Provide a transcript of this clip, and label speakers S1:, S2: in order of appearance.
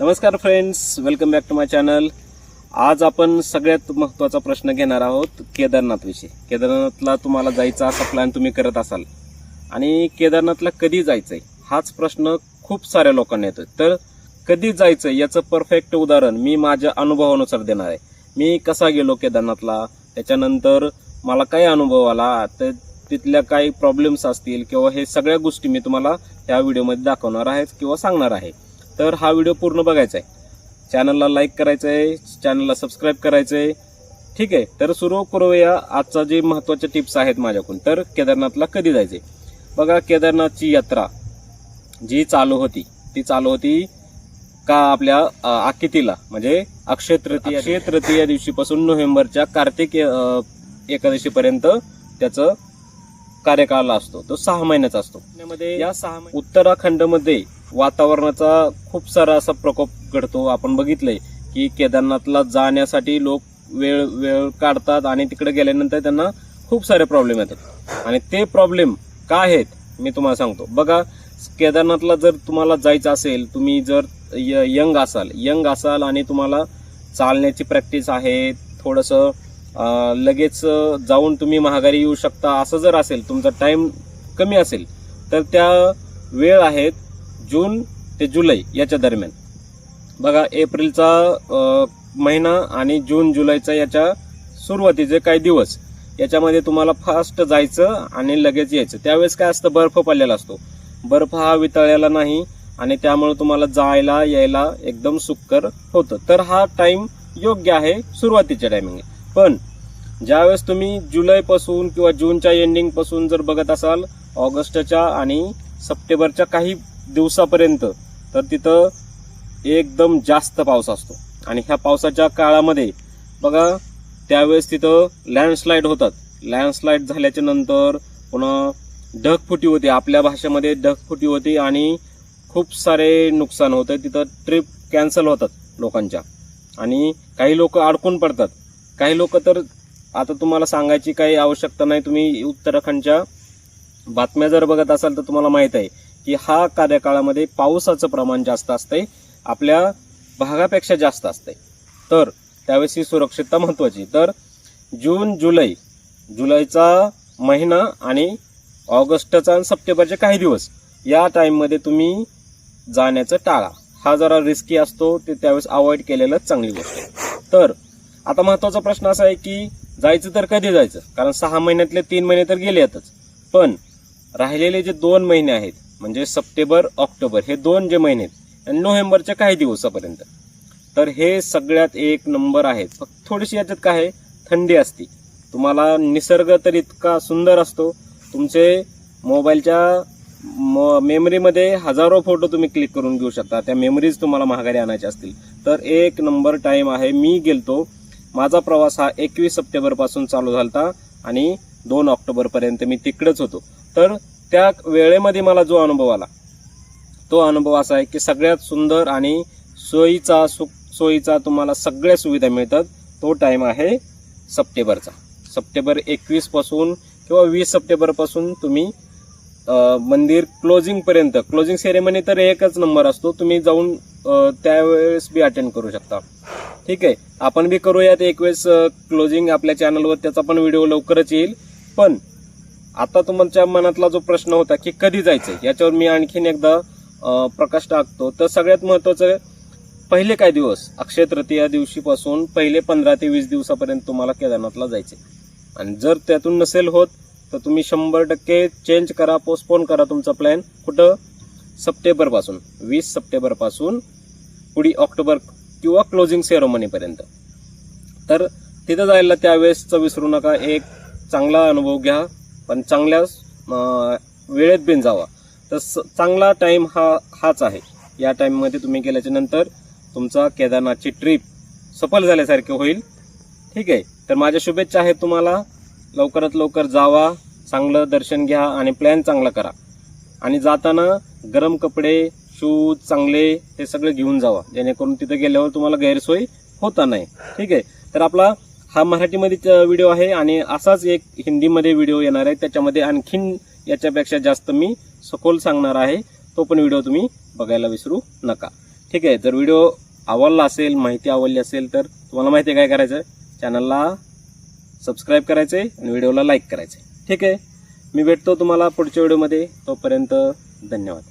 S1: नमस्कार friends welcome back to my channel आज आपण सगळ्यात महत्त्वाचा प्रश्न घेणार आहोत केदारनाथविषयी. केदारनाथला तुम्हाला जायचा असा प्लॅन तुम्ही करत असाल. आणि केदारनाथला कधी जायचंय हाच प्रश्न खूप साऱ्या लोकांना येतोय. तर कधी जायचं याचं परफेक्ट उदाहरण मी माझ्या अनुभवानुसार देणार आहे. मी कसा गेलो केदारनाथला त्याच्यानंतर मला काय अनुभव आला तर तिथल्या काही प्रॉब्लेम्स असतील किंवा हे सगळ्या गोष्टी मी तुम्हाला या व्हिडिओमध्ये दाखवणार आहे किंवा सांगणार आहे. तर हा व्हिडिओ पूर्ण बघायचा आहे. चॅनलला लाईक करायचं आहे चॅनलला सबस्क्राईब करायचं आहे ठीक आहे तर सुरू करूया आजचा जे महत्त्वाच्या टिप्स आहेत माझ्याकडून. तर केदारनाथला कधी जायचे? बघा केदारनाथची यात्रा जी चालू होती ती चालू होती का आपल्या आकितीला म्हणजे अक्षय तृतीया अक्षय तृतीया दिवशीपासून नोव्हेंबरच्या कार्तिक एकादशीपर्यंत त्याचं कार्यकाळ असतो. तो सहा महिन्याचा असतो. या सहा उत्तराखंडमध्ये वातावरणाचा खूप सारा असा प्रकोप घडतो. आपण बघितलंय की केदारनाथला जाण्यासाठी लोक वेळ वेळ काढतात आणि तिकडे गेल्यानंतर त्यांना खूप सारे प्रॉब्लेम येतात. आणि ते प्रॉब्लेम का आहेत मी तुम्हाला सांगतो. बघा केदारनाथला जर तुम्हाला जायचं असेल तुम्ही जर य- यंग असाल यंग असाल आणि तुम्हाला चालण्याची प्रॅक्टिस आहे थोडंसं लगेच जाऊन तुम्ही महागारी येऊ शकता असं जर असेल तुमचा टाईम कमी असेल तर त्या वेळ आहेत जून ते जुलै याच्या दरम्यान. बघा एप्रिलचा महिना आणि जून जुलैचा याच्या सुरुवातीचे काही दिवस. याच्यामध्ये तुम्हाला फास्ट जायचं आणि लगेच यायचं. त्यावेळेस काय असतं? बर्फ पडलेला असतो. बर्फ हा वितळलेला नाही आणि त्यामुळे तुम्हाला जायला यायला एकदम सुक्कर होतं. तर हा टाईम योग्य आहे सुरुवातीच्या टायमिंग पण ज्यावेळेस तुम्ही जुलैपासून किंवा जूनच्या एंडिंगपासून जर बघत असाल ऑगस्टच्या आणि सप्टेंबरच्या काही दिवसापर्यंत तर तिथं एकदम जास्त पाऊस असतो. आणि ह्या पावसाच्या काळामध्ये बघा त्यावेळेस तिथं लँडस्लाईड होतात. लँडस्लाईड झाल्याच्यानंतर पुन्हा ढगफुटी होते. आपल्या भाषेमध्ये ढगफुटी होती आणि खूप सारे नुकसान होतं. तिथं ट्रिप कॅन्सल होतात लोकांच्या. आणि काही लोक अडकून पडतात. काही लोक तर आता तुम्हाला सांगायची काही आवश्यकता नाही. तुम्ही उत्तराखंडच्या बातम्या जर बघत असाल तर तुम्हाला माहीत आहे. की हा कार्यकाळामध्ये पावसाचं प्रमाण जास्त असतंय आपल्या भागापेक्षा जास्त असतंय. तर त्यावेळेस ही सुरक्षितता महत्त्वाची. तर जून जुलै जुलैचा महिना आणि ऑगस्टचा आणि सप्टेंबरचे काही दिवस या टाईममध्ये तुम्ही जाण्याचं टाळा. हा जरा रिस्की असतो ते त्यावेळेस अवॉइड केलेलं चांगली गोष्ट तर आता महत्त्वाचा प्रश्न असा आहे की जायचं तर कधी जायचं? कारण सहा महिन्यातले तीन महिने तर गेले आहेतच पण राहिलेले जे दोन महिने आहेत म्हणजे सप्टेंबर ऑक्टोबर हे दोन जे महिने आहेत आणि नोव्हेंबरच्या काही दिवसापर्यंत. तर हे सगळ्यात एक नंबर आहेत. फक्त थोडीशी याच्यात काय आहे? थंडी असती. तुम्हाला निसर्ग तर इतका सुंदर असतो. तुमचे मोबाईलच्या म- मेमरीमध्ये हजारो फोटो तुम्ही क्लिक करून घेऊ शकता. त्या मेमरीज तुम्हाला महागारी आणायच्या असतील. तर एक नंबर टाईम आहे. मी गेलतो. माझा प्रवास हा एकवीस सप्टेंबरपासून चालू चालू होता आणि दोन ऑक्टोबरपर्यंत मी तिकडंच होतो. तर त्या वेळेमध्ये मला जो अनुभव आला तो अनुभव असा आहे की सगळ्यात सुंदर आणि सोयीचा सु सोयीचा तुम्हाला सगळ्या सुविधा मिळतात तो टाईम आहे सप्टेंबरचा. सप्टेंबर एकवीसपासून किंवा वीस सप्टेंबरपासून तुम्ही मंदिर क्लोजिंगपर्यंत क्लोजिंग सेरेमनी तर एकच नंबर असतो तुम्ही जाऊन त्यावेळेस बी अटेंड करू शकता. ठीक आहे? आपण बी करूयात एक वेळेस क्लोजिंग आपल्या चॅनलवर त्याचा पण व्हिडिओ लवकरच येईल. पण आता तुमच्या मनातला जो प्रश्न होता की कधी जायचं याच्यावर मी आणखीन एकदा प्रकाश टाकतो. तर सगळ्यात महत्वाचं पहिले काय दिवस? अक्षय तृतीया दिवशीपासून पहिले पंधरा ते वीस दिवसापर्यंत तुम्हाला केदारनाथला जायचे आणि जर त्यातून नसेल होत तर तुम्ही शंभर टक्के चेंज करा पोस्टपोन करा तुमचा प्लॅन कुठं? सप्टेंबरपासून वीस सप्टेंबरपासून पुढी पुढे ऑक्टोबर किंवा क्लोजिंग सेरेमनीपर्यंत तर तिथं जायला त्यावेळेसचं विसरू नका. एक चांगला अनुभव घ्या. पण चांगल्या वेळेत बिन जावा. तर स- चांगला टाईम हा हाच आहे. या टाईममध्ये तुम्ही गेल्याच्यानंतर तुमचा केदारनाथची ट्रिप सफल झाल्यासारखी होईल. ठीक आहे? तर माझ्या शुभेच्छा आहेत तुम्हाला. लवकरात लवकर जावा चांगलं दर्शन घ्या आणि प्लॅन चांगला करा. आणि जाताना गरम कपडे शूज चांगले हे सगळे घेऊन जावा. जेणेकरून तिथं गेल्यावर तुम्हाला गैरसोय होता नाही. ठीक आहे? तर आपला हा मराठीमध्ये व्हिडिओ आहे आणि असाच एक हिंदीमध्ये व्हिडिओ येणार आहे. त्याच्यामध्ये आणखीन याच्यापेक्षा जास्त मी सखोल सांगणार आहे. तो पण व्हिडिओ तुम्ही बघायला विसरू नका. ठीक आहे जर व्हिडिओ आवडला असेल माहिती आवडली असेल तर तुम्हाला माहिती आहे काय करायचं चॅनलला सबस्क्राईब आहे आणि व्हिडिओला लाईक करायचे ठीक आहे मी भेटतो तुम्हाला पुढच्या व्हिडिओमध्ये तोपर्यंत धन्यवाद.